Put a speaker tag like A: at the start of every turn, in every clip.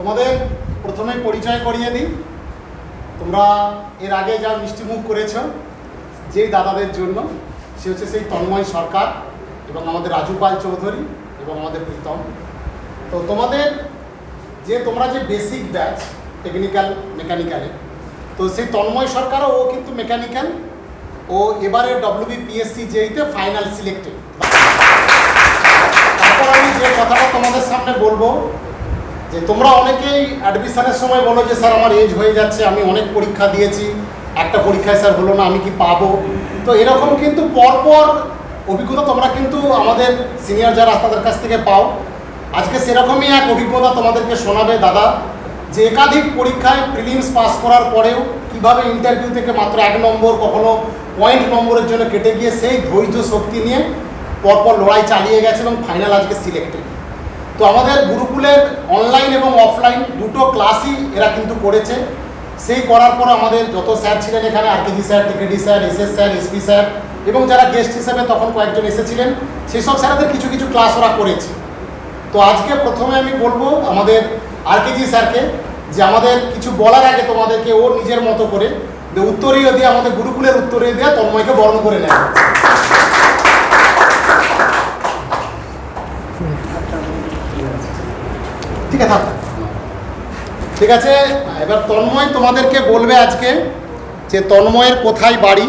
A: তোমাদের প্রথমে পরিচয় করিয়ে দিই। তোমরা এর আগে যা মিষ্টিমুখ করেছ, যেই দাদাদের জন্য, সে হচ্ছে সেই তন্ময় সরকার এবং আমাদের রাজু পাল চৌধুরী এবং আমাদের প্রীতম। তো তোমাদের যে তোমরা যে বেসিক ব্যাচ টেকনিক্যাল মেকানিক্যালে তো সেই তন্ময় সরকারও ও কিন্তু মেকানিক্যাল ও এবারে ডব্লিউবি পিএসসি জেইতে ফাইনাল সিলেক্টেড তারপর আমি যে কথাটা তোমাদের সামনে বলব যে তোমরা অনেকেই অ্যাডমিশনের সময় বলো যে, স্যার, আমার এজ হয়ে যাচ্ছে, আমি অনেক পরীক্ষা দিয়েছি, একটা পরীক্ষায় স্যার হলো না, আমি কি পাবো? তো এরকম কিন্তু পরপর অভিজ্ঞতা তোমরা কিন্তু আমাদের সিনিয়র যারা তাদের কাছ থেকে পাও। আজকে সেরকমই এক অভিজ্ঞতা তোমাদেরকে শোনাবে, দাদা, যে একাধিক পরীক্ষায় প্রিলিমস পাস করার পরেও কীভাবে ইন্টারভিউ থেকে মাত্র এক নম্বর, কখনো পয়েন্ট নম্বরের জন্য কেটে গিয়ে সেই ধৈর্য শক্তি নিয়ে পরপর লড়াই চালিয়ে গেছে এবং ফাইনাল আজকে সিলেক্টেড তো আমাদের গুরুকুলের এবং অফলাইন দুটো ক্লাসই এরা কিন্তু করেছে। সেই করার পর আমাদের যত স্যার ছিলেন এখানে RKG sir TKD sir S S sir SP sir এবং যারা গেস্ট হিসেবে তখন কয়েকজন এসেছিলেন, সেই সব স্যারদের কিছু কিছু ক্লাস ওরা করেছে। তো আজকে প্রথমে আমি বলব আমাদের আরকেজি স্যারকে যে আমাদের কিছু বলার আগে তোমাদেরকে ও নিজের মতো করে, যে উত্তরীয় দিয়ে আমাদের গুরুকুলের উত্তরীয় দিয়ে তন্ময়কে বরণ করে নেয় ঠিক আছে ঠিক আছে? এবার তন্ময় তোমাদেরকে বলবে আজকে যে তন্ময়ের কোথায় বাড়ি,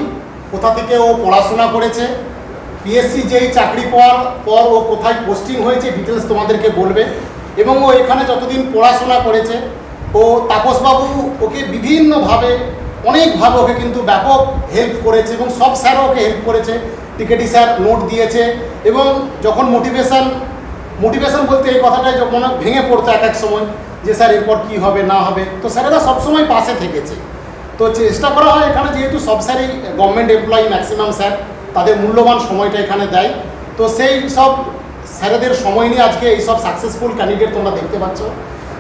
A: কোথা থেকে ও পড়াশোনা করেছে পিএসসি যেই চাকরি পাওয়ার পর ও কোথায় পোস্টিং হয়েছে ডিটেলস তোমাদেরকে বলবে। এবং ও এখানে যতদিন পড়াশোনা করেছে, ও তাপসবাবু ওকে বিভিন্নভাবে, অনেকভাবে ওকে কিন্তু ব্যাপক হেল্প করেছে এবং সব স্যারও ওকে হেল্প করেছে। টিকেটি স্যার নোট দিয়েছে এবং যখন মোটিভেশন মোটিভেশন বলতে এই কথাটাই যখন ভেঙে পড়তো এক এক সময় যে স্যার এরপর কী হবে, না হবে, তো স্যারেরা সবসময় পাশে থেকেছে। তো চেষ্টা করা হয় এখানে যেহেতু সব স্যারই গভর্নমেন্ট এমপ্লয়ি ম্যাক্সিমাম স্যার, তাদের মূল্যবান সময়টা এখানে দেয়। তো সেই সব স্যারেদের সময় নিয়ে আজকে এই সব সাকসেসফুল ক্যান্ডিডেট তোমরা দেখতে পাচ্ছ।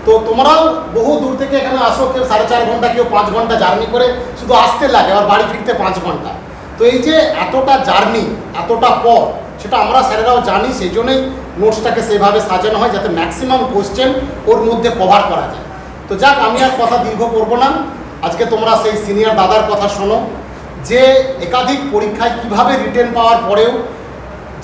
A: তো তোমরাও বহু দূর থেকে এখানে আসো, কেউ সাড়ে চার ঘণ্টা, কেউ পাঁচ ঘণ্টা জার্নি করে শুধু আসতে লাগে আর বাড়ি ফিরতে পাঁচ ঘণ্টা। তো এই যে এতটা জার্নি এতটা পথ, সেটা আমরা স্যারেরাও জানি, সেই জন্যই নোটসটাকে সেভাবে সাজানো হয় যাতে ম্যাক্সিমাম কোশ্চেন ওর মধ্যে কভার করা যায়। তো যাক, আমি আর কথা দীর্ঘ করব না। আজকে তোমরা সেই সিনিয়র দাদার কথা শোনো, যে একাধিক পরীক্ষায় কীভাবে রিটেন পাওয়ার পরেও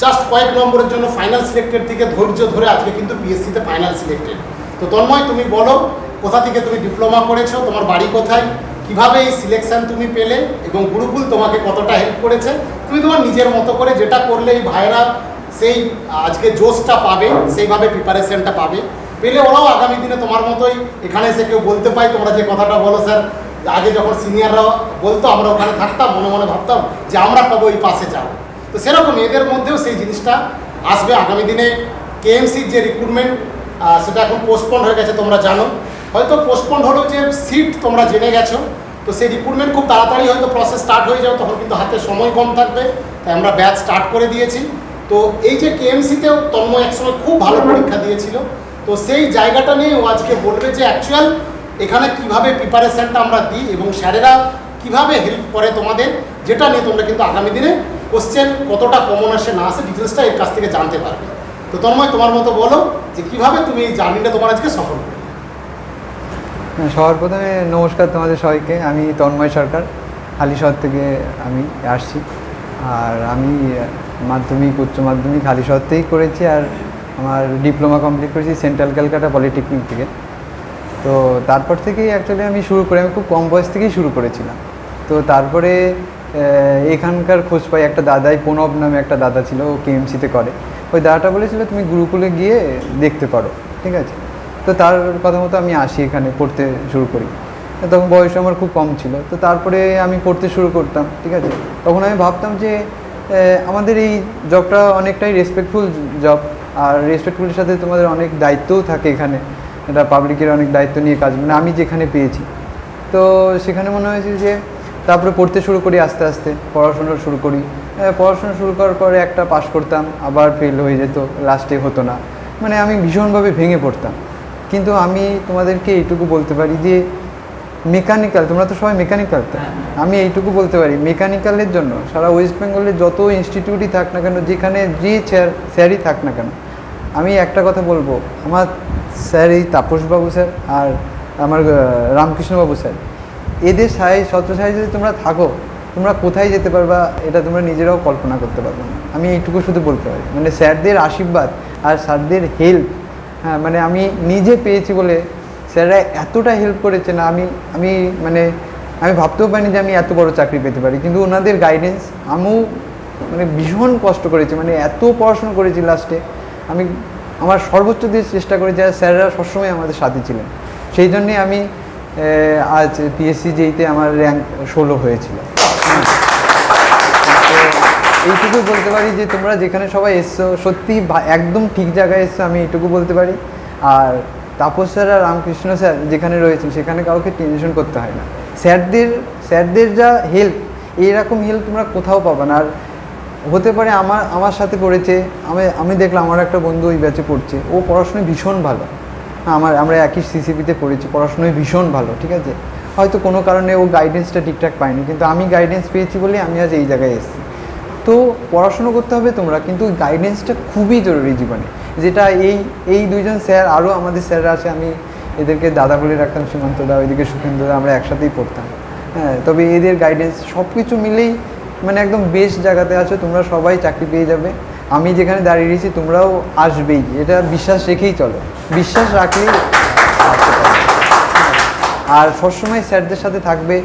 A: জাস্ট কয়েক নম্বরের জন্য ফাইনাল সিলেক্টেড থেকে ধৈর্য ধরে আজকে কিন্তু পিএসসিতে ফাইনাল সিলেক্টেড তো তন্ময়, তুমি বলো, কোথা থেকে তুমি ডিপ্লোমা করেছ, তোমার বাড়ি কোথায়, কীভাবে এই সিলেকশন তুমি পেলে, এবং গুরুকুল তোমাকে কতটা হেল্প করেছে, তুমি তোমার নিজের মতো করে যেটা করলে এই ভাইরা সেই, আজকে জোশটা পাবে, সেইভাবে প্রিপারেশনটা পাবে। পেলে ওরাও আগামী দিনে তোমার মতোই এখানে এসে কেউ বলতে পাই তোমরা যে কথাটা বলো, স্যার। আগে যখন সিনিয়ররা বলতো, আমরা ওখানে থাকতাম, মনে মনে ভাবতাম যে আমরা পাবো ওই পাশে যাব। তো সেরকম এদের মধ্যেও সেই জিনিসটা আসবে আগামী দিনে। কেএমসির যে রিক্রুটমেন্ট সেটা এখন পোস্টপন্ড হয়ে গেছে, তোমরা জানো। হয়তো পোস্টপন্ড হলেও যে সিট তোমরা জেনে গেছো। তো সেই রিক্রুটমেন্ট খুব তাড়াতাড়ি হয়তো প্রসেস স্টার্ট হয়ে যাবে, তখন কিন্তু হাতে সময় কম থাকবে। তাই আমরা ব্যাচ স্টার্ট করে দিয়েছি। তো এই যে কেএমসিতেও তন্ময় একসময় খুব ভালো পরীক্ষা দিয়েছিল। তো সেই জায়গাটা নিয়ে ও আজকে বলবে যে অ্যাকচুয়াল এখানে কীভাবে প্রিপারেশনটা আমরা দিই এবং স্যারেরা কীভাবে হেল্প করে তোমাদের যেটা নিয়ে তোমরা কিন্তু আগামী দিনে কোশ্চেন কতটা কমন আসে না আসে ডিটেলসটা এর কাছ থেকে জানতে পারবে। তো তন্ময় তোমার মতো বলো যে কীভাবে তুমি এই জার্নিটা তোমার আজকে সফল
B: হ্যাঁ, সবার প্রথমে নমস্কার তোমাদের সবাইকে। আমি তন্ময় সরকার হালিশহর থেকে আমি আসছি। আর আমি মাধ্যমিক, উচ্চ মাধ্যমিক হালিশহর থেকেই করেছি আর আমার ডিপ্লোমা কমপ্লিট করেছি সেন্ট্রাল ক্যালকাটা পলিটেকনিক থেকে। তো তারপর থেকেই অ্যাকচুয়ালি আমি শুরু করি, আমি খুব কম বয়স থেকেই শুরু করেছিলাম। তো তারপরে এখানকার খোঁজ পাই, একটা দাদাই প্রণব নামে একটা দাদা ছিল, ও কেএমসিতে করে। ওই দাদাটা বলেছিল, তুমি গুরুকুলে গিয়ে দেখতে পারো। ঠিক আছে? তো তার কথা মতো আমি আসি এখানে পড়তে শুরু করি। তখন বয়স আমার খুব কম ছিল। তো তারপরে আমি পড়তে শুরু করতাম, ঠিক আছে? তখন আমি ভাবতাম যে আমাদের এই জবটা অনেকটাই রেসপেক্টফুল জব আর রেসপেক্টফুলের সাথে তোমাদের অনেক দায়িত্বও থাকে এখানে। এটা পাবলিকের অনেক দায়িত্ব নিয়ে কাজ মানে আমি যেখানে পেয়েছি। তো সেখানে মনে হয়েছে যে, তারপরে পড়তে শুরু করি আস্তে আস্তে, পড়াশোনা শুরু করি। পড়াশোনা শুরু করার পরে একটা পাশ করতাম, আবার ফেল হয়ে যেত লাস্টে হতো না। মানে আমি ভীষণভাবে ভেঙে পড়তাম। কিন্তু আমি তোমাদেরকে এইটুকু বলতে পারি যে মেকানিক্যাল তোমরা তো সবাই মেকানিক্যাল আমি এইটুকু বলতে পারি মেকানিক্যালের জন্য সারা ওয়েস্ট বেঙ্গলের যত ইনস্টিটিউটই থাক না কেন যেখানে যে স্যার স্যারই থাক না কেন আমি একটা কথা বলব আমার স্যার এই তাপসবাবু স্যার আর আমার রামকৃষ্ণবাবু স্যার এদের সাহায্য ছত্র সাহায্যে যদি তোমরা থাকো তোমরা কোথায় যেতে পারবা এটা তোমরা নিজেরাও কল্পনা করতে পারবে না। আমি এইটুকু শুধু বলতে পারি মানে স্যারদের আশীর্বাদ আর স্যারদের হেল্প হ্যাঁ মানে আমি নিজে পেয়েছি বলে স্যাররা এতটা হেল্প করেছে না, আমি আমি মানে আমি ভাবতেও পারিনি যে আমি এত বড় চাকরি পেতে পারি। কিন্তু ওনাদের গাইডেন্স আমিও মানে ভীষণ কষ্ট করেছি মানে এত পড়াশোনা করেছি লাস্টে আমি আমার সর্বোচ্চ দিয়ে চেষ্টা করেছি আর স্যাররা সবসময় আমাদের সাথে ছিলেন। সেই জন্যে আমি আজ পিএসসি যেইতে আমার র্যাঙ্ক ষোলো হয়েছিল। হ্যাঁ। এইটুকু বলতে পারি যে তোমরা যেখানে সবাই এসছো, সত্যি একদম ঠিক জায়গায় এসছো, আমি এইটুকু বলতে পারি। আর তাপস স্যার আর রামকৃষ্ণ স্যার যেখানে রয়েছেন, সেখানে কাউকে টেনশন করতে হয় না। স্যারদের স্যারদের যা হেল্প এইরকম হেল্প তোমরা কোথাও পাবে না। আর হতে পারে আমার আমার সাথে পড়েছে, আমি আমি দেখলাম আমার একটা বন্ধু ওই ব্যাচে পড়ছে, ও পড়াশোনায় ভীষণ ভালো। আমার, আমরা একই সিসিপিতে পড়েছি, পড়াশোনায় ভীষণ ভালো, ঠিক আছে? হয়তো কোনো কারণে ও গাইডেন্সটা ঠিকঠাক পায়নি, কিন্তু আমি গাইডেন্স পেয়েছি বলে আমি আজ এই জায়গায় এসেছি। তো পড়াশুনো করতে হবে তোমরা, কিন্তু গাইডেন্সটা খুবই জরুরি জীবনে। যেটা এই এই দুইজন স্যার, আরও আমাদের স্যাররা আছে, আমি এদেরকে দাদা বলে রাখতাম, সীমান্ত দা, ওইদিকে সুখেন্দ্র দা, আমরা একসাথেই পড়তাম। হ্যাঁ তবে এদের গাইডেন্স সব কিছু মিলেই মানে একদম বেস্ট জায়গাতে আছো, তোমরা সবাই চাকরি পেয়ে যাবে। আমি যেখানে দাঁড়িয়ে রয়েছি, তোমরাও আসবেই। এটা বিশ্বাস রেখেই চলো। বিশ্বাস রাখলেই আসতে আর সবসময় স্যারদের সাথে থাকবে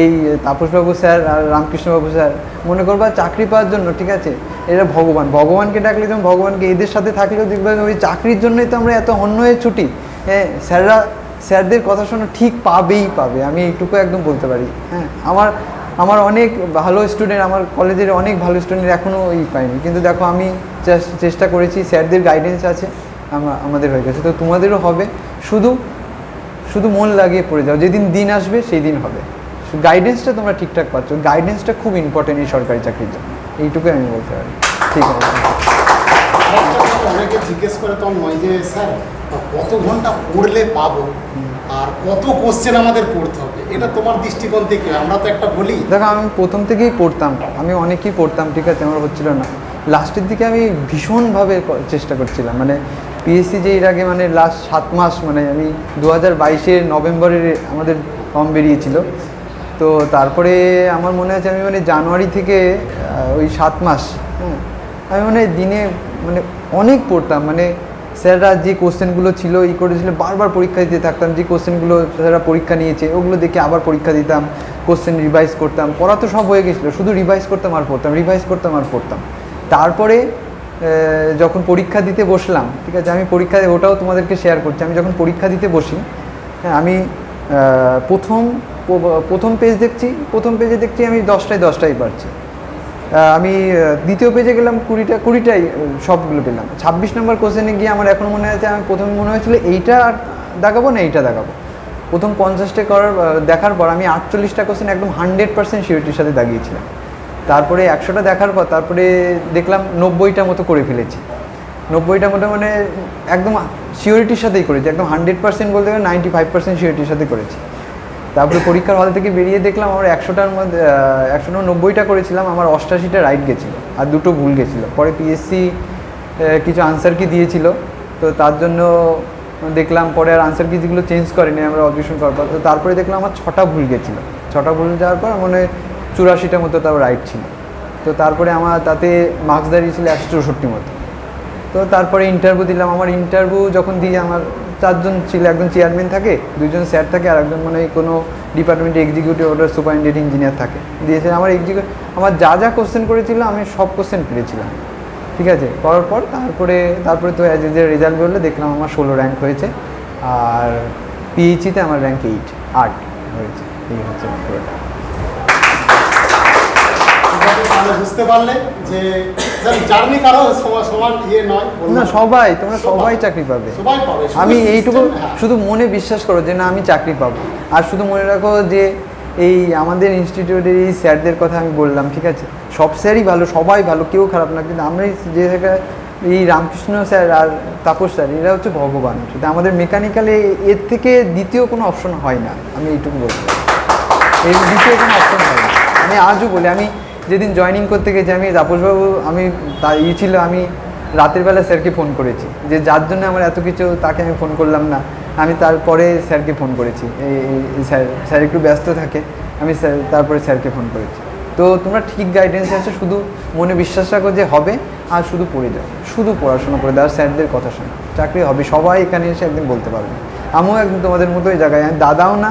B: এই তাপসবাবু স্যার আর রামকৃষ্ণবাবু স্যার। মনে করবা চাকরি পাওয়ার জন্য, ঠিক আছে? এরা ভগবান। ভগবানকে ডাকলে যেমন ভগবানকে এদের সাথে থাকলেও দেখবে ওই চাকরির জন্যই তো আমরা এত অন্য হয়ে ছুটি। হ্যাঁ স্যাররা, স্যারদের কথা শোনো ঠিক পাবেই পাবে, আমি এইটুকু একদম বলতে পারি। হ্যাঁ আমার আমার অনেক ভালো স্টুডেন্ট আমার কলেজের অনেক ভালো স্টুডেন্ট এখনও ওই পাইনি কিন্তু দেখো আমি চেষ্টা করেছি, স্যারদের গাইডেন্স আছে, আমা- আমাদের হয়ে গেছে। তো তোমাদেরও হবে, শুধু শুধু মন লাগিয়ে পড়ে যাও। যেদিন দিন আসবে, সেই দিন হবে। গাইডেন্সটা তোমরা ঠিকঠাক পাচ্ছ। গাইডেন্সটা খুব ইম্পর্টেন্ট এই সরকারি চাকরির জন্য। এইটুকুই আমি বলতে পারি। ঠিক আছে।
A: অনেকে জিজ্ঞেস করে তন্ময় যে স্যার কত ঘণ্টা পড়লে পাবো আর কত কোশ্চেন আমাদের পড়তে হবে? এটা তোমার দৃষ্টিকোণ থেকে আমরা তো একটা বলি।
B: দেখো আমি প্রথম থেকেই পড়তাম। আমি অনেকই পড়তাম ঠিক আছে? আমার হচ্ছিল না। লাস্টের দিকে আমি ভীষণভাবে চেষ্টা করছিলাম। মানে পিএসসি যে এর আগে মানে লাস্ট সাত মাস মানে আমি দু হাজার বাইশের নভেম্বরের আমাদের ফর্ম বেরিয়েছিল। তো তারপরে আমার মনে আছে আমি মানে জানুয়ারি থেকে ওই সাত মাস আমি মানে দিনে মানে অনেক পড়তাম। মানে স্যাররা যে কোশ্চেনগুলো ছিল, ই করেছিল, বারবার পরীক্ষা দিতে থাকতাম। যে কোশ্চেনগুলো স্যাররা পরীক্ষা নিয়েছে, ওগুলো দেখে আবার পরীক্ষা দিতাম, কোশ্চেন রিভাইজ করতাম। পড়া তো সব হয়ে গেছিল, শুধু রিভাইজ করতাম আর পড়তাম, রিভাইজ করতাম আর পড়তাম। তারপরে যখন পরীক্ষা দিতে বসলাম, ঠিক আছে, আমি পরীক্ষা ওটাও তোমাদেরকে শেয়ার করছি, আমি যখন পরীক্ষা দিতে বসি হ্যাঁ আমি প্রথম প্রথম পেজ দেখছি, প্রথম পেজে দেখছি আমি দশটায় দশটাই পারছি আমি দ্বিতীয় পেজে গেলাম কুড়িটা কুড়িটাই সবগুলো পেলাম। ছাব্বিশ নম্বর কোশ্চেনে গিয়ে আমার এখন মনে আছে আমি প্রথমে মনে হয়েছিল এইটা আর দেখাবো না এইটা দেখাবো। প্রথম পঞ্চাশটা করার দেখার পর আমি আটচল্লিশটা কোশ্চেন একদম হান্ড্রেড পার্সেন্ট সিউরিটির সাথে দাগিয়েছিলাম। তারপরে একশোটা দেখার পর তারপরে দেখলাম নব্বইটা মতো করে ফেলেছি। নব্বইটা মতো মানে একদম সিওরিটির সাথেই করেছি, একদম হান্ড্রেড পার্সেন্ট বলতে গেলে নাইনটি ফাইভ পার্সেন্ট সিওরিটির সাথে করেছি। তারপরে পরীক্ষার হল থেকে বেরিয়ে দেখলাম আমার একশোটার মধ্যে একশো নব্বইটা করেছিলাম, আমার অষ্টাশিটা রাইট গেছিল আর দুটো ভুল গেছিল। পরে পিএসসি কিছু আনসার কি দিয়েছিল, তো তার জন্য দেখলাম পরে আর আনসার কি যেগুলো চেঞ্জ করেনি, আমরা অবজেকশন করার। পর তো তারপরে দেখলাম আমার ছটা ভুল গেছিল। ছটা ভুল যাওয়ার পর মনে হয় চুরাশিটা মতো তাও রাইট ছিল। তো তারপরে আমার তাতে মার্কস দাঁড়িয়েছিল একশো চৌষট্টি মতো। তো তারপরে ইন্টারভিউ দিলাম। আমার ইন্টারভিউ যখন দিয়ে আমার চারজন ছিল, একজন চেয়ারম্যান থাকে দুজন স্যার থাকে, আর একজন মানে কোনো ডিপার্টমেন্টে এক্সিকিউটিভ অর্ডার সুপারিনটেন্ডেন্ট ইঞ্জিনিয়ার থাকে। দিয়েছে আমার এক্সিকিউটিভ আমার যা যা কোশ্চেন করেছিল, আমি সব কোশ্চেন পেরেছিলাম। ঠিক আছে? করার পর তারপরে তারপরে তো অ্যাজ যে রেজাল্ট বললে দেখলাম আমার ষোলো র্যাঙ্ক হয়েছে, আর পিএইচিতে আমার র্যাঙ্ক এইট আট হয়েছে। এই হচ্ছে পুরোটা।
A: বুঝতে পারলে যে জার্নি কারও সমান ইয়ে নয়
B: না সবাই তোমরা সবাই। চাকরি পাবে।
A: সবাই পাবে
B: আমি এইটুকু
A: হ্যাঁ।
B: শুধু মনে বিশ্বাস করো যে না আমি চাকরি পাবো। আর শুধু মনে রাখো যে এই আমাদের ইনস্টিটিউটের এই স্যারদের কথা আমি বললাম ঠিক আছে? সব স্যারই ভালো সবাই ভালো কেউ খারাপ না। কিন্তু আমরা যে জায়গায় এই রামকৃষ্ণ স্যার আর তাপস স্যার এরা হচ্ছে ভগবান। সেটা আমাদের মেকানিক্যালে এর থেকে দ্বিতীয় কোনো অপশন হয় না। আমি এইটুকু বলব এর দ্বিতীয় কোনো অপশন হয় না। আমি আজও বলি আমি যেদিন জয়েনিং করতে গেছি আমি তাপসবাবু আমি তা ই ছিল, আমি রাতের বেলা স্যারকে ফোন করেছি। যে যার জন্য আমার এত কিছু, তাকে আমি ফোন করলাম না। আমি তারপরে স্যারকে ফোন করেছি। এই স্যার স্যার একটু ব্যস্ত থাকে, আমি স্যার, তারপরে স্যারকে ফোন করেছি। তো তোমরা ঠিক গাইডেন্স আছে, শুধু মনে বিশ্বাস রাখো যে হবে, আর শুধু পড়ে যাও। শুধু পড়াশোনা করে দাও স্যারদের কথা শোনো। চাকরি হবে, সবাই এখানে এসে একদিন বলতে পারবে। আমিও একদিন তোমাদের মতো ওই জায়গায় দাদাও না,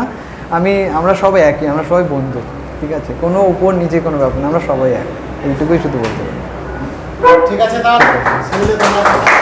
B: আমি, আমরা সবাই একই, আমরা সবাই বন্ধু। ঠিক আছে? কোনো উপর, নিচে কোনো ব্যাপার না, আমরা সবাই এক। এইটুকুই শুধু বলতে পারি।
A: ঠিক আছে, তাহলে।